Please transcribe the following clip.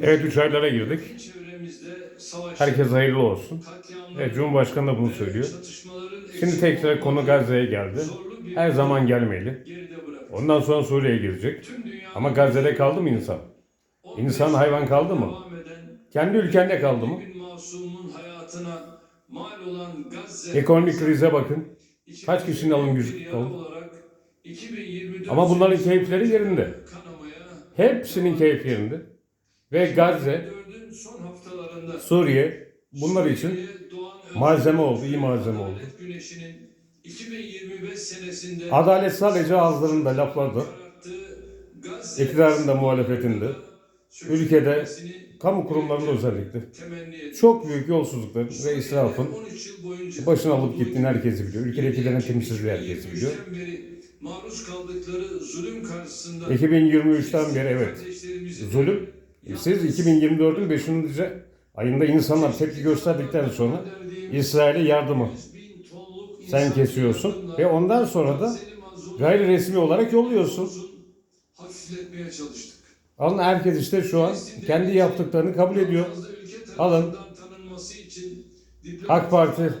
Evet üç aylara girdik. Herkes hayırlı olsun. Evet Cumhurbaşkanı da bunu söylüyor. Şimdi tekrar konu Gazze'ye geldi. Her zaman gelmeli. Ondan sonra Suriye'ye girecek. Ama Gazze'de kaldı mı insan? İnsan hayvan kaldı mı? Kendi ülkende kaldı mı? Ekonomik krize bakın. Kaç kişinin alın gücü kaldı? olarak 2024 Ama bunların keyifleri yerinde. Hepsinin keyfi yerinde. Ve Gazze, 2024'ün son haftalarında Suriye bunlar için malzeme oldu, iyi malzeme oldu. Adalet Güneşi'nin 2025 senesinde Adalet sadece ağızlarında, laflarda, kararttığı Gazze iktidarın da muhalefetinde, ülkede, kamu kurumlarında özellikle çok büyük yolsuzlukların ve israfın 13 yıl boyunca başına alıp gittiğini herkes biliyor. Ülkedekilerin temizsizliği herkes biliyor. 2023'ten beri maruz kaldıkları zulüm karşısında 2023'ten beri evet zulüm. Siz 2024'ün 5. ayında insanlar tepki gösterdikten sonra İsrail'e yardımı sen kesiyorsun ve ondan sonra da gayri resmi olarak yolluyorsun. Alın herkes işte şu an kendi yaptıklarını kabul ediyor. Alın. AK Parti